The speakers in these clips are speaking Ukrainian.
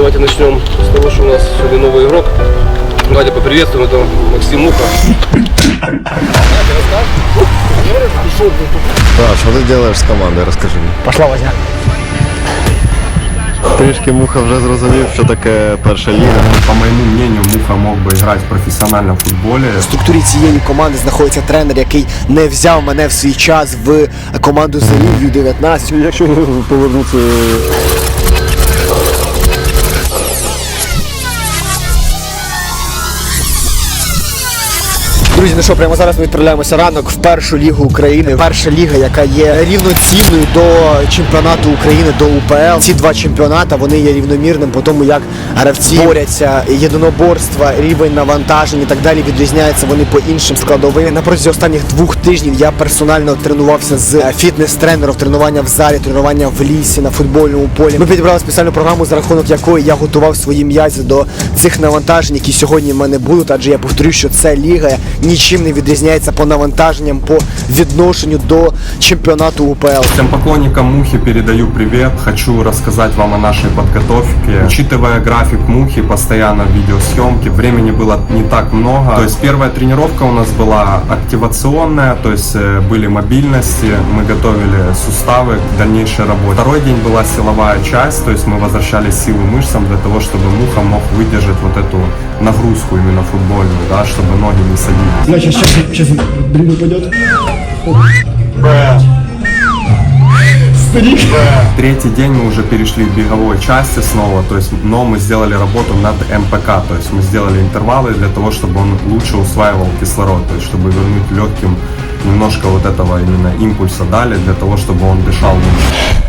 давайте начнем с того, что у нас сегодня новый игрок. Давайте поприветствуем, это Максим Муха. Да, що ти робиш з командою, розкажи мені. Пошла возня. Трішки муха вже зрозумів, що таке перша ліга. По моему мнению, Муха мог бы играть в профессиональном футболе. В структурі цієї команди знаходиться тренер, який не взяв мене в свій час в команду ЗРІ Ю-19. Якщо повернутися Друзі, ну що, прямо зараз ми відправляємося ранок в першу лігу України. Перша ліга, яка є рівноцінною до чемпіонату України, до УПЛ. Ці два чемпіоната вони є рівномірним по тому, як гравці борються, єдиноборства, рівень навантажень і так далі відрізняються вони по іншим складовим. На протязі останніх двох тижнів я персонально тренувався з е, фітнес-тренером, тренування в залі, тренування в лісі на футбольному полі. Ми підібрали спеціальну програму, за рахунок якої я готував свої м'язи до цих навантажень, які сьогодні в мене будуть. Адже я повторюю, що це ліга нічим не відрізняється по навантаженням, по відношенню до чемпіонату УПЛ. Всем поклонникам Мухи передаю привет. Хочу рассказать вам о нашей подготовке. Учитывая график Мухи, постоянно видеосъемки, времени было не так много. То есть первая тренировка у нас была активационная, то есть э, были мобильности, мы готовили суставы к дальнейшей работе. Второй день была силовая часть, то есть мы возвращали силы мышцам для того, чтобы Муха мог выдержать вот эту нагрузку именно футбольную, да, чтобы ноги не садились. Значит, сейчас, сейчас дрин упадет. Третий день мы уже перешли к беговой части снова, то есть, но мы сделали работу над МПК, то есть мы сделали интервалы для того, чтобы он лучше усваивал кислород, то есть чтобы вернуть легким немножко вот этого именно импульса дали, для того, чтобы он дышал лучше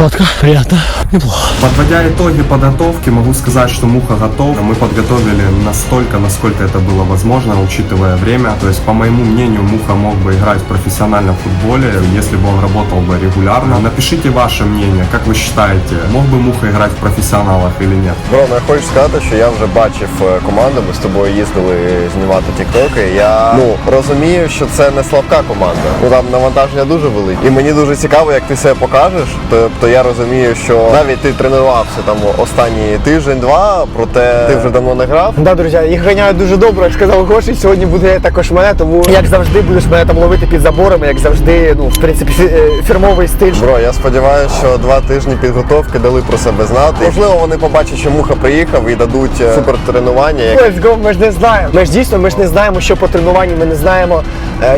Сладко, приятно, неплохо. Подводя итоги подготовки, могу сказать, что Муха готов. Мы подготовили настолько, насколько это было возможно, учитывая время. То есть, по моему мнению, Муха мог бы играть в профессиональном футболе, если бы он работал бы регулярно. Напишите ваше мнение, как вы считаете, мог бы Муха играть в профессионалах или нет? Бро, ну я хочу сказати, що я вже бачив е, команду, ми з тобою їздили знімати тіктоки. Я ну розумію, що це не слабка команда. Ну там навантаження дуже велике. І мені дуже цікаво, як ти себе покажеш. Тобто я розумію, що навіть ти тренувався там останні тиждень-два, проте ти вже давно не грав. Да, друзі, їх ганяють дуже добре, як сказав Гоші. Сьогодні буде також мене, тому як завжди будеш мене там ловити під заборами, як завжди, ну в принципі, е, фірмовий стиль. Бро, я сподіваюся, що два тижні підготовки дали про себе знати. Можливо, вони побачать, що муха приїхав і дадуть е, супертренування. як- Let's go, ми ж не знаємо. Ми ж дійсно ми ж не знаємо, що по тренуванні. Ми не знаємо,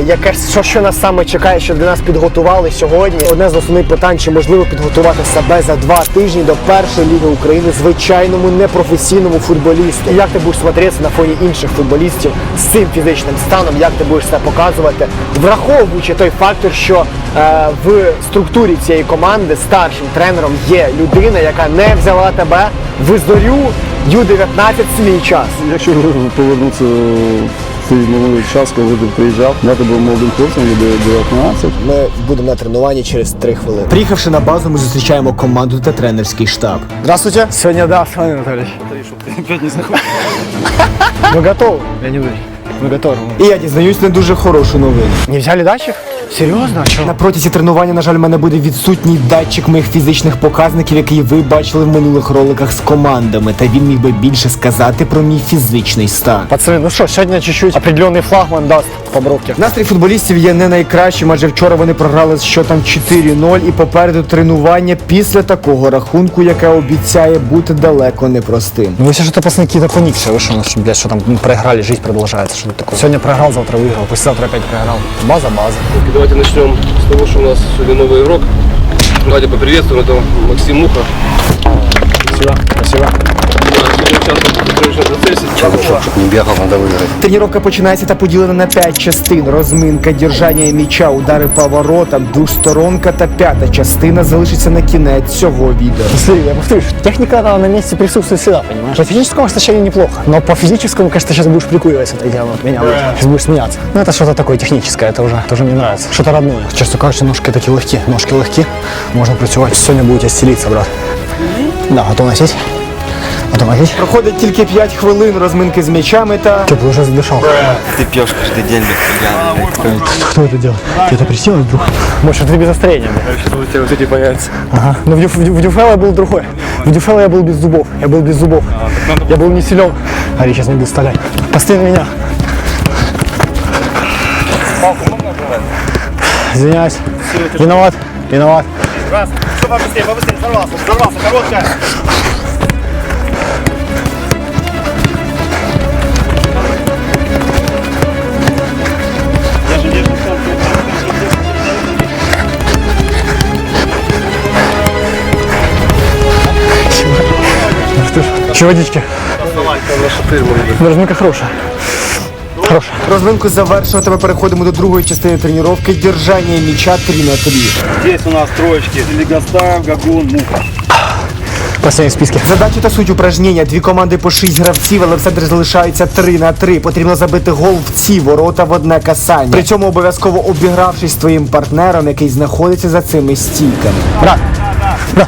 яке що, що нас саме чекає, що для нас підготували сьогодні. Одне з основних питань, чи можливо підготувати себе за два тижні до першої ліги України звичайному непрофесійному футболісту. Як ти будеш смотретися на фоні інших футболістів з цим фізичним станом, як ти будеш себе показувати, враховуючи той фактор, що е, в структурі цієї команди старшим тренером є людина, яка не взяла тебе в зорю Ю-19 свій час. Якщо повернутися той минулий час, коли ти приїжджав, я був молодим хлопцем, від 19. Ми будемо на тренуванні через 3 хвилини. Приїхавши на базу, ми зустрічаємо команду та тренерський штаб. Здравствуйте. Сьогодні, да, с вами, готові. Я не знаком. Ми готові? І я дізнаюсь не дуже хорошу новину. Не взяли датчик? Серьезно? А что? На протязі тренування, на жаль, в мене буде відсутній датчик моїх фізичних показників, який ви бачили в минулих роликах з командами, та він міг би більше сказати про мій фізичний стан. Пацаны, ну что, сегодня чуть-чуть определенный флагман даст по бровке. Настрій футболістів є не найкращим, адже вчора вони програли з счетом 4-0 і попереду тренування після такого рахунку, яке обіцяє бути далеко непростим. Ну, если что-то, пацаны, какие-то поникшие, вы что, у нас, блядь, что там ну, проиграли, жизнь продолжается, что такое. Сегодня проиграл, завтра выиграл, послезавтра опять проиграл. База, база. Давайте начнем с того, что у нас сегодня новый игрок. Давайте поприветствуем, это Максим Муха. Спасибо, спасибо. Да, сегодня участвует в тренировочном процессе. Не бігав, треба виграти. Тренування починається та поділена на 5 частин: розминка, держання м'яча, удари по воротам, двосторонка та п'ята частина залишиться на кінець цього відео. Смотри, я повторюсь, техника она на месте присутствует всегда, понимаешь? На физическом сначала неплохо, но по физическому, кажется, сейчас будешь прикуривать это дело от меня. Сейчас будешь смеяться. Ну, это что-то такое техническое, это уже, это уже мне нравится. Что-то родное. Честно кажется, ножки такие легкие, ножки легкие. Можно працювать. Сегодня будете стелиться, брат. Да, готов носить? Автоматич. Проходить тільки 5 хвилин розминки з м'ячами та Теплый уже задышал. Ты пьешь каждый день, блядь, Кто это делал? Ты это присел вдруг? Больше ты без настроения. У тебя вот эти появятся. Ага. Но в, в, Дю- в Дюфело я был другой. В Дюфело я был без зубов. Я был без зубов. Я был не силен. Ари сейчас не будет стрелять. Посты на меня. Извиняюсь. Виноват. Виноват. Еще водички. Разминка хорошая. Хорошая. розминку завершувати. Ми переходимо до другої частини тренування. Держання м'яча 3 на 3. Здесь у нас троечки. Легостаев, Гагун, Муха. Последний в. Задача та суть упражнення. Дві команди по 6 гравців, але в центрі залишається 3 на 3. Потрібно забити гол в ці ворота в одне касання. При цьому обов'язково обігравшись з твоїм партнером, який знаходиться за цими стійками. Брат. Брат.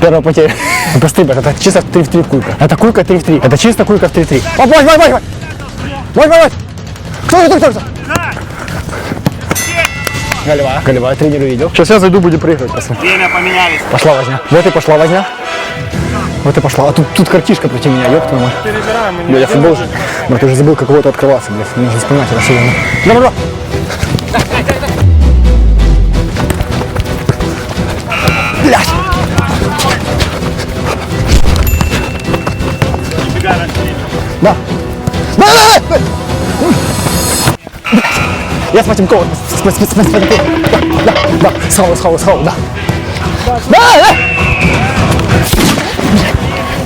Первая потеря. Посты, брат, это чисто 3 в 3 кулька. Это кулька 3 в 3. Это чисто кулька в 3 в 3. О, бой, бой, бой, бой! Бой, бой, бой! Кто это, кто это? Голевая. Голевая, тренер увидел. Сейчас я зайду, будем проигрывать, пацаны. Время поменялись. Пошла возня. Вот и пошла возня. Вот и пошла. А тут, тут картишка против меня, ёб твою мать. Бля, я футбол же. Брат, ты уже забыл, как вот открываться, блядь. Мне нужно вспоминать это все. Давай, давай. Да. Да, да, да. Я схватим кого. Схватим, схватим, схватим. Да, да, да. Схау, схау, схау, да. Да, да.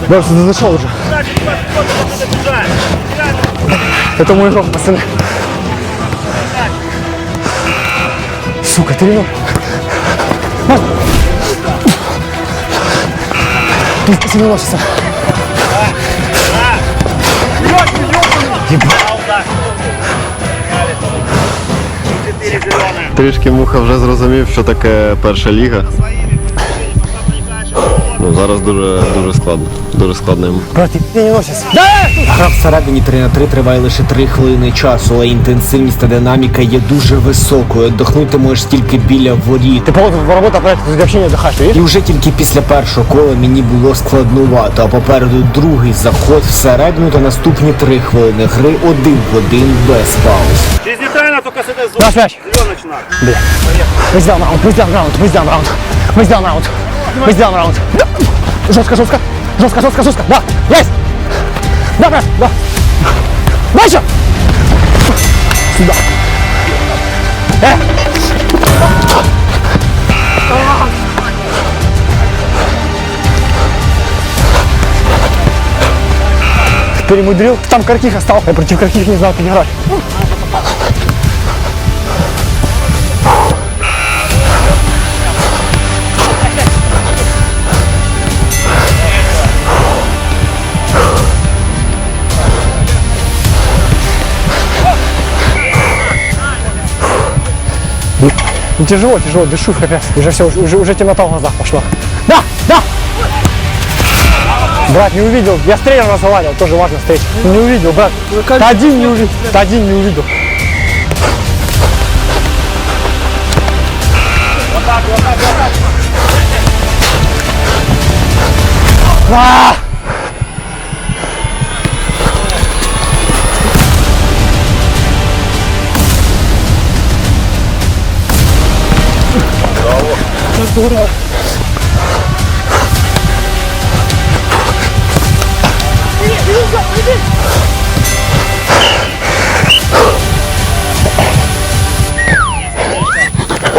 Боже, ты зашел уже. Это мой ров, пацаны. Сука, ты рев. Пусть посильно лошадь. Трішки муха вже зрозумів, що таке перша ліга. Ну, зараз дуже, дуже складно. Дуже складно йому. Брат, ты не носится. Гра всередині 3 на 3 триває лише 3 хвилини часу, але інтенсивність та динаміка є дуже високою. Отдохнути можеш тільки біля воріт. Ты по работа, проект, ты вообще не отдыхаешь, ты І видишь? вже тільки після першого кола мені було складнувато, а попереду другий заход всередину та наступні три хвилини гри один в один без пауз. Через нейтрально только с этой зоны. Наш мяч. Зеленый начинает. Бля. Мы сделаем раунд, мы сделаем раунд, мы сделаем раунд. Мы сделаем раунд. Мы сделаем раунд. Жестко, жестко. Жестко, жестко, жестко. Да, есть. Да, брат, да. Дальше. Сюда. Э. Перемудрил. Там Каркиха стал. Я против Карких не знал, как играть. Тяжело, тяжело, дышу капец. Уже все, уже, уже темнота в глазах пошла. Да, да! Брат, не увидел. Я с тренером разговаривал, тоже важно встреча. Не увидел, брат. Ты один не увидел. Ты один не увидел. А! Arthur.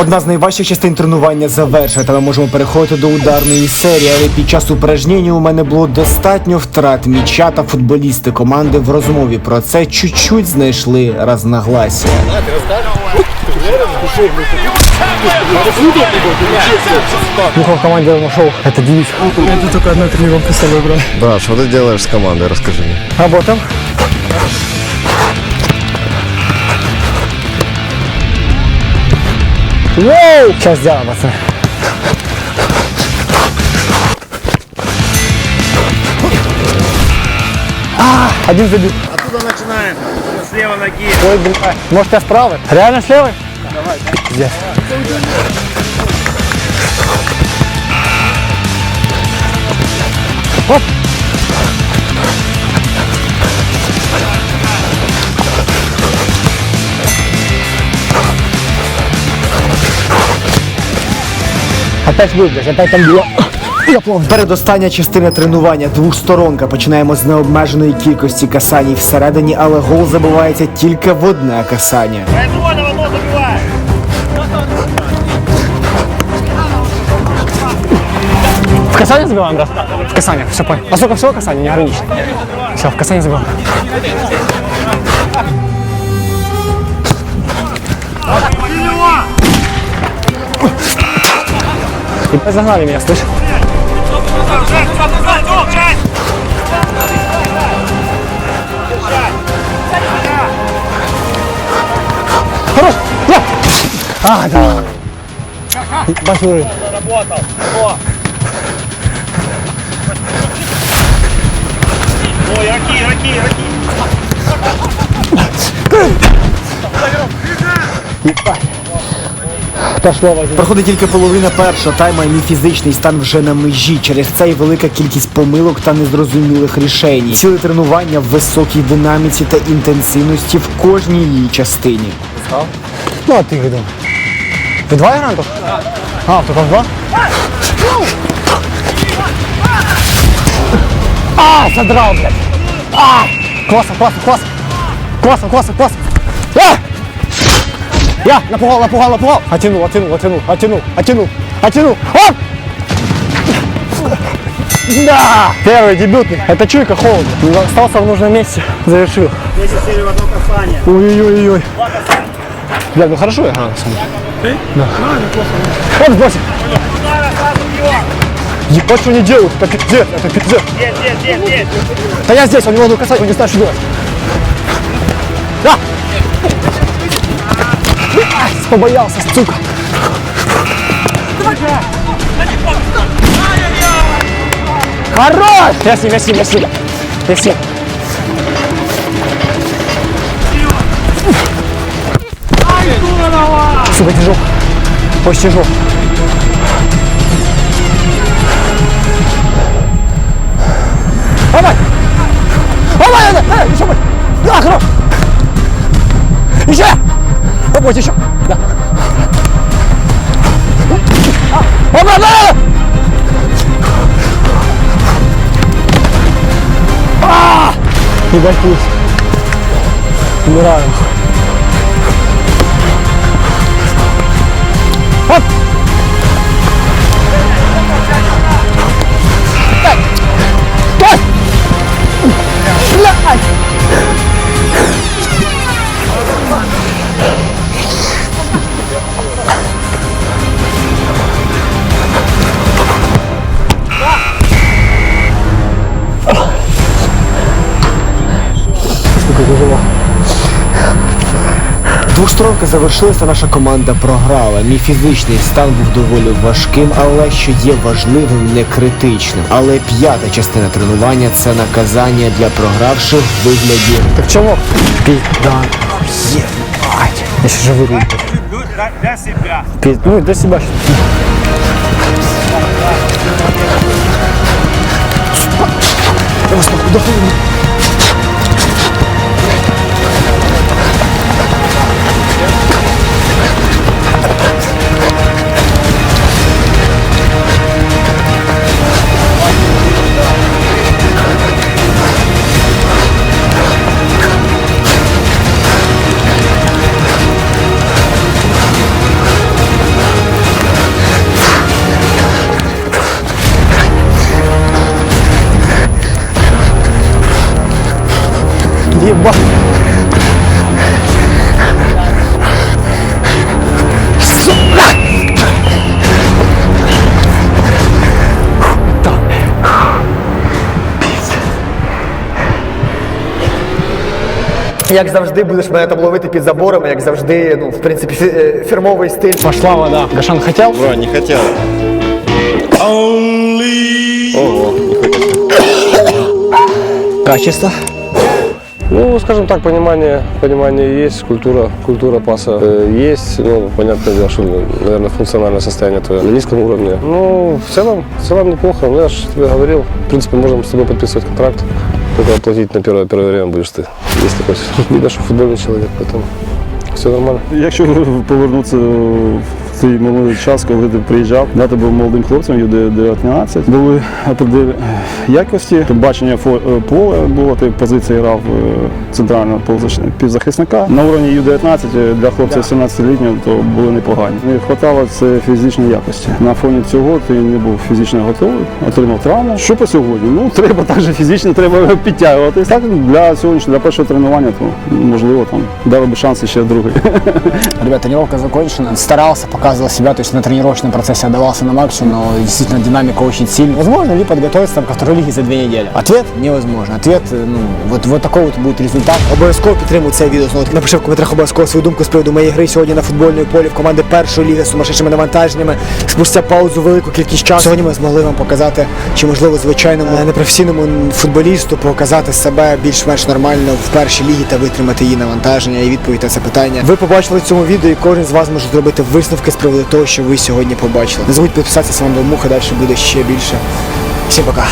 Одна з найважчих частин тренування завершена, та ми можемо переходити до ударної серії. Але під час упражнення у мене було достатньо втрат м'яча та футболісти команди в розмові про це чуть-чуть знайшли разногласия. Муха в команде нашел. Это девиз. Это только одна тренировка с собой брал. Брат, що ти робиш з командою, розкажи мені. Работаем. Йоу! Сейчас сделаем, пацаны. А, один забил. Оттуда начинаем. слева ноги. Ой, блин. А, может я справа? Реально слева? левой? Давай. Пиздец. Оп! Опять выбрать, опять там помню. Передостання частина тренування двохсторонка. Починаємо з необмеженої кількості касаній всередині, але гол забивається тільки в одне касання. В касание забиваем, да? В касание, все понял. А сколько всего касание, не ограничено. Все, в касание забиваем. И загнали меня, слышь? Хорош! Я! А, да. Большой уровень. Пошло возьми. Проходить тільки половина першого тайма, і мій фізичний стан вже на межі. Через це і велика кількість помилок та незрозумілих рішень. Ціле тренування в високій динаміці та інтенсивності в кожній її частині. Ну, а где думаешь? Ты два только? А, только в два? А, задрал, блядь. А, классно, классно, классно. Классно, классно, классно. А! Я, напугал, напугал, напугал. Оттянул, оттянул, оттянул, оттянул, оттянул, оттянул. Оп! Да! Первый дебютный. Это чуйка холодно. Остался в нужном месте. Завершил. 10 серий в одно касание. Ой-ой-ой. Бля, ну хорошо я на самом деле. Да. Вот бросим. Ебать, что они делают? Это пиздец, это пиздец. Нет, нет, нет, нет. Да я здесь, он не могу касать, он не знает, что делать. Да! Ай, побоялся, сука. Хорош! Я с ним, я с ним, я с ним. Я с ним. Сука, тяжело. Очень тяжело. Давай! Давай, давай, давай, еще больше. Да, хорош. Еще! Попозже еще. Да. Опа, да! А! Ебать путь. Умираю. Оп! Двосторонка завершилася, наша команда програла. Мій фізичний стан був доволі важким, але що є важливим, не критичним. Але п'ята частина тренування це наказання для програвших в вигляді Так чего? Пизда. Ебать. Я сейчас же вырублю. Для себя. Ну, для себя. Ебать. Сука! як завжди будеш мене там ловити під заборами, як завжди, ну в принципі, фі- е, фірмовий стиль. Пошла вода. Гашан хотел? Бро, не хотел. Ого, не хотел. Качество. Ну, скажем так, понимание, понимание есть, культура, культура паса э, есть. Ну, понятное дело, что, наверное, функциональное состояние твое на низком уровне. Ну, в целом, в целом неплохо. Ну, я же тебе говорил, в принципе, можем с тобой подписывать контракт. Только оплатить на первое, первое время будешь ты, если хочешь. Видно, что футбольный человек, поэтому все нормально. Якщо повернутися цей минулий час, коли ти приїжджав, да, ти був молодим хлопцем, Ю-19, були определені якості, бачення фо- е, поля було, ти позиції грав е, центрального півзахисника. На уровні Ю-19 для хлопця 17-літнього то були непогані. Не вистачало це фізичної якості. На фоні цього ти не був фізично готовий, отримав травму. Що по сьогодні? Ну, треба також фізично треба підтягуватись. Так, для сьогоднішнього, для першого тренування, то можливо там дали би шанси ще другий. Ребят, тренировка закончена. Старался, показывал себя, то есть на тренировочном процессе отдавался на максимум, но действительно динамика очень сильная. Возможно ли подготовиться там, ко второй лиге за две недели? Ответ – невозможно. Ответ, э, ну, вот, вот такой вот будет результат. Обов'язково підтримуй це відео. Знову таки напиши в коментарях обов'язково свою думку з приводу моєї гри сьогодні на футбольному полі в команди першої ліги з сумасшедшими навантаженнями. Спустя паузу велику кількість часу. Сьогодні ми змогли вам показати, чи можливо звичайному е, непрофесійному футболісту показати себе більш-менш нормально в першій лігі та витримати її навантаження і відповідь на це питання. Ви побачили в цьому відео, і кожен з вас може зробити висновки з приводу того, що ви сьогодні побачили. Не забудь підписатися з вами до муха, далі буде ще більше. Всім пока.